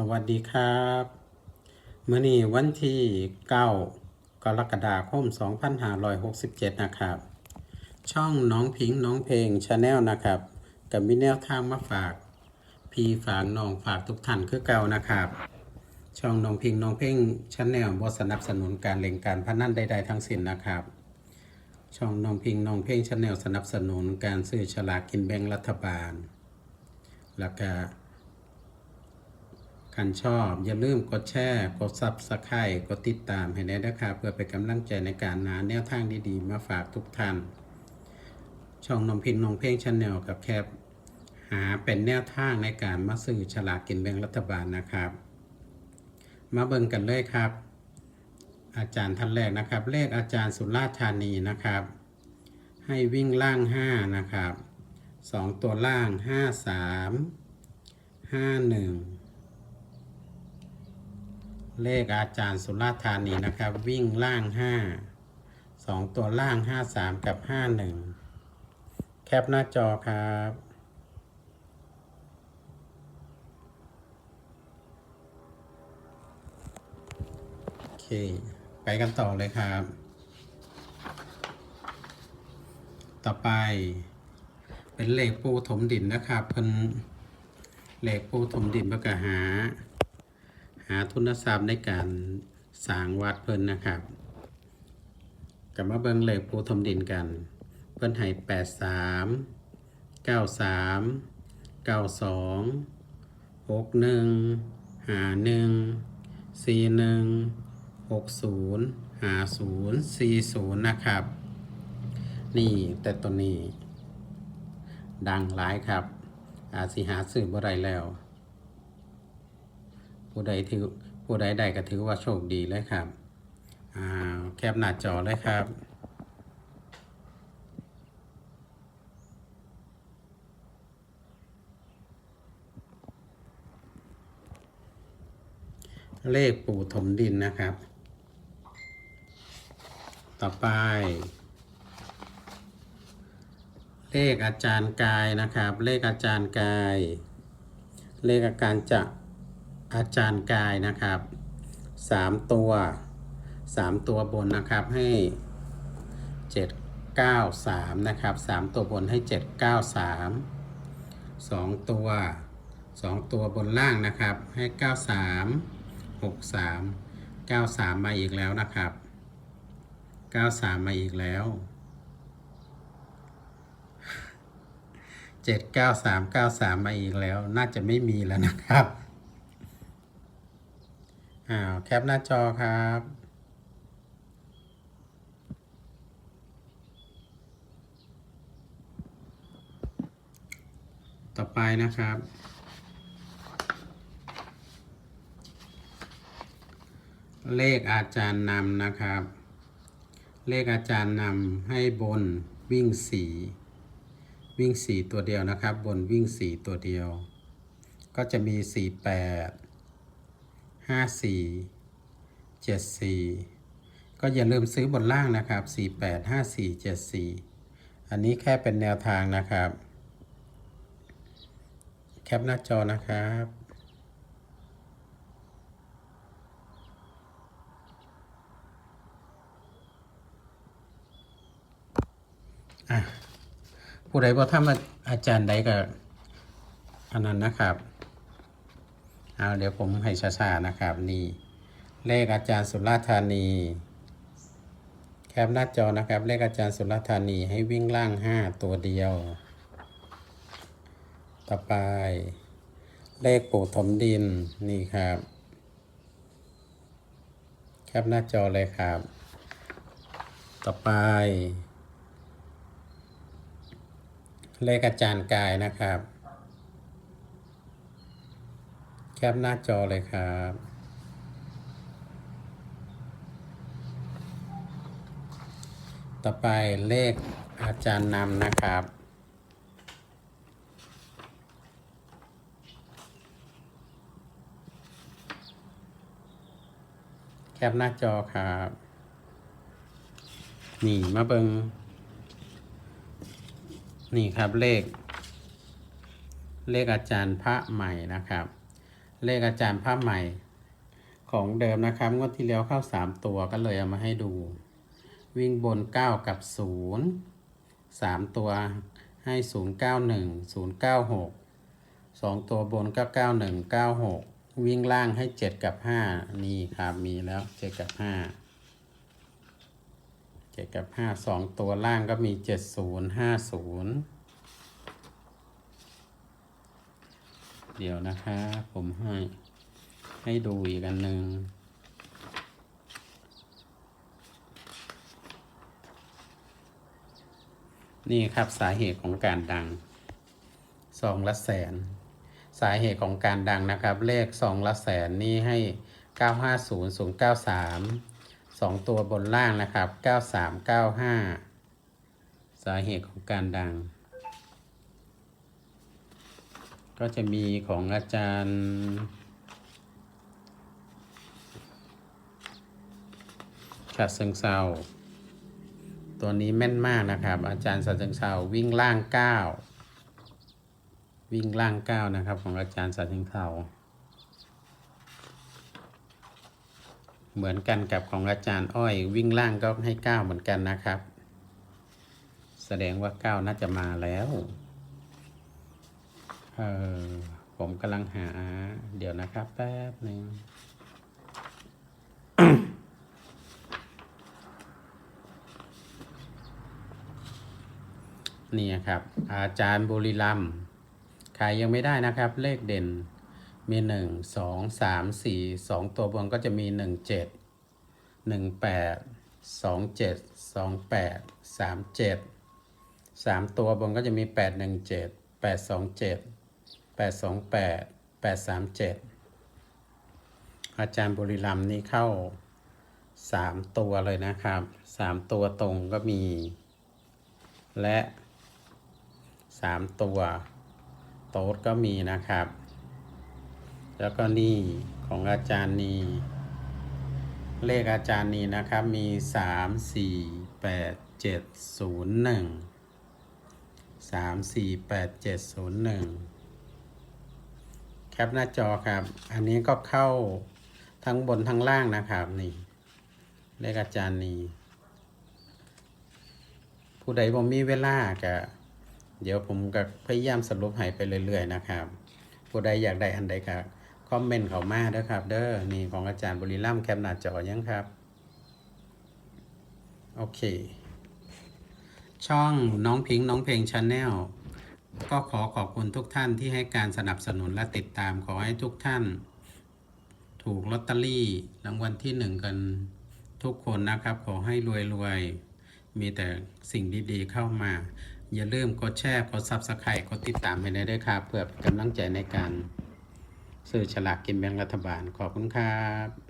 สวัสดีครับเมื่อนี้วันที่9กรกฎาคม 2567 นะครับ ช่องน้องพิงค์น้องเพลงชาแนลนะครับกับมีแนวทางมาฝาก พี่ฝากน้องฝากทุกท่านคือเก่านะครับ ช่องน้องพิงค์น้องเพลงชาแนลบสนับสนุนการเล่นการพนันใดๆทั้งสิ้นนะครับ ช่องน้องพิงค์น้องเพลงชาแนลสนับสนุนการซื้อฉลากกินแบ่งรัฐบาลแล้วก็ คันชอบ อย่าลืมกดแชร์ กดซับสไครต์กดติดตามให้ได้นะครับเพื่อเป็นกำลังใจในการหาแนวทางดีๆ มาฝากทุกท่าน ช่องนมพินนองเพลงชาแนลกับแคบหาเป็นแนวทางในการมาซื้อฉลากกินแบ่งรัฐบาลนะครับ มาเบิ่งกันเลยครับ อาจารย์ท่านแรกนะครับ เลขอาจารย์สุราษฎร์ธานีนะครับ ให้วิ่งล่าง 5 นะครับ 2 ตัวล่าง 5 3 5 1 เลขอาจารย์สุราธานีนะครับ วิ่งล่างห้าสองตัวล่างห้าสามกับห้าหนึ่งแคปหน้าจอครับโอเค ไปกันต่อเลยครับ ต่อไป เป็นเลขปูถมดินนะครับเพิ่นเลขปูถมดินประกาหา หาทุนทรัพย์ในการสร้างวัดเพิ่นนะครับกลับมาเบิ่งเลขปูทมดินกัน เพิ่นให้แปดสามเก้าสามเก้าสองหกหนึ่งหาหนึ่งสี่หนึ่งหกศูนย์หาศูนย์สี่ศูนย์นะครับ นี่แต่ตัวนี้ ดังหลายครับ อาจสิหาซื้อบ่ได้แล้ว ผู้ใดถือผู้ใดใดก็ถือว่าโชคดีเลยครับอ่าแคปหน้าจอเลยครับเลขปู่ถมดินนะครับ ต่อไป เลขอาจารย์กายนะครับ เลขอาจารย์กาย เลขอาการจะ อาจารย์กายนะครับสามตัวสามตัวบนนะครับให้เจ็ดเก้าสามนะครับสามตัวบนให้เจ็ดเก้าสามสองตัวสองตัวบนล่างนะครับให้เก้าสามหกสามเก้าสามมาอีกแล้วนะครับเก้าสามมาอีกแล้วเจ็ดเก้าสามเก้าสามมาอีกแล้ว น่าจะไม่มีแล้วนะครับ อ้าวแคปหน้าจอครับต่อไปนะครับ เลขอาจารย์นำนะครับ เลขอาจารย์นำให้บนวิ่งสีวิ่งสีตัวเดียวนะครับ บนวิ่งสีตัวเดียว ก็จะมีสี่แปด ห้าสี่เจ็ดสี่ก็อย่าลืมซื้อบนล่างนะครับสี่แปดห้าสี่เจ็ดสี่อันนี้แค่เป็นแนวทางนะครับ แคปหน้าจอนะครับอะผู้ใดบ่ทำอาจารย์ใดก็อันนั้นนะครับ เอาเดี๋ยวผมให้ช้าๆนะครับนี่เลขอาจารย์สุราธานี แคปหน้าจอนะครับ เลขอาจารย์สุราธานีให้วิ่งล่างห้าตัวเดียว ต่อไป เลขปู่ถมดินนี่ครับ แคปหน้าจอเลยครับ ต่อไป เลขอาจารย์กายนะครับ แคปหน้าจอเลยครับต่อไปเลขอาจารย์นำนะครับ แคปหน้าจอครับ นี่มาเบิงนี่ครับเลข เลขอาจารย์พระใหม่นะครับ เลขอาจารย์ภาพใหม่ ของเดิมนะครับงวดที่แล้วเข้าสามตัวก็เลยเอามาให้ดู วิ่งบนเก้ากับศูนย์สามตัวให้ศูนย์เก้าหนึ่งศูนย์เก้าหกสองตัวบนก็เก้าหนึ่งเก้าหกวิ่งล่างให้เจ็ดกับห้านี่ครับมีแล้วเจ็ดกับห้าเจ็ดกับห้าสองตัวล่างก็มีเจ็ดศูนย์ห้าศูนย์ เดี๋ยวนะคะ ผมให้ให้ดูอีกอันหนึ่งนี่ครับสาเหตุของการดังสองละแสน สาเหตุของการดังนะครับ เลขสองละแสนนี่ให้ 950 093 2 ตัวบนล่างนะครับ 9395 สาเหตุของการดัง ก็จะมีของอาจารย์ฉัดเซิงเซาตัวนี้แม่นมากนะครับ อาจารย์สัจเชิงเซาวิ่งล่างเก้าวิ่งล่างเก้านะครับ ของอาจารย์สัจเชิงเซาเหมือนกันกับของอาจารย์อ้อย วิ่งล่างก็ให้เก้าเหมือนกันนะครับ แสดงว่าเก้าน่าจะมาแล้ว เออผมกำลังหา เดี๋ยวนะครับ แป๊บหนึ่งนี่ครับ อาจารย์บุรีรัมย์ขายยังไม่ได้นะครับ เลขเด่นมีหนึ่งสองสามสี่สองตัวบนก็จะมีหนึ่งเจ็ดหนึ่งแปดสองเจ็ดสองแปดสามเจ็ดสามตัวบนก็จะมีแปดหนึ่งเจ็ดแปดสองเจ็ด แปดสองแปดแปดสามเจ็ดอาจารย์บุรีรัมนี่เข้าสามตัวเลยนะครับสามตัวตรงก็มี และสามตัวโต๊ดก็มีนะครับ แล้วก็นี่ของอาจารย์นีเลขอาจารย์นีนะครับมีสามสี่แปดเจ็ดศูนย์หนึ่งสามสี่แปดเจ็ดศูนย์หนึ่ง แปดเจ็ดศูนย์หนึ่งแคปหน้าจอครับ อันนี้ก็เข้าทั้งบนทั้งล่างนะครับนี่เลขอาจารย์นีผู้ใดบ่มีเวลาก็เดี๋ยวผมก็พยายามสรุปให้ไปเรื่อยๆนะครับ ผู้ใดอยากได้อันใดก็คอมเมนต์เข้ามาเด้อครับ เด้อนี่ของอาจารย์บุรีรัมย์แคปหน้าจอยังครับ โอเค ช่องน้องพิงค์น้องเพลงชาแนล ก็ขอขอบคุณทุกท่านที่ให้การสนับสนุนและติดตามขอให้ทุกท่าน ถูกลอตเตอรี่รางวัลที่หนึ่งกันทุกคนนะครับ ขอให้รวยๆมีแต่สิ่งดีๆเข้ามา อย่าลืมกดแชร์กด Subscribe กดติดตามให้ได้ด้วยครับ เพื่อเป็นกำลังใจในการ ซื้อฉลากกินแบ่งรัฐบาลขอบคุณครับ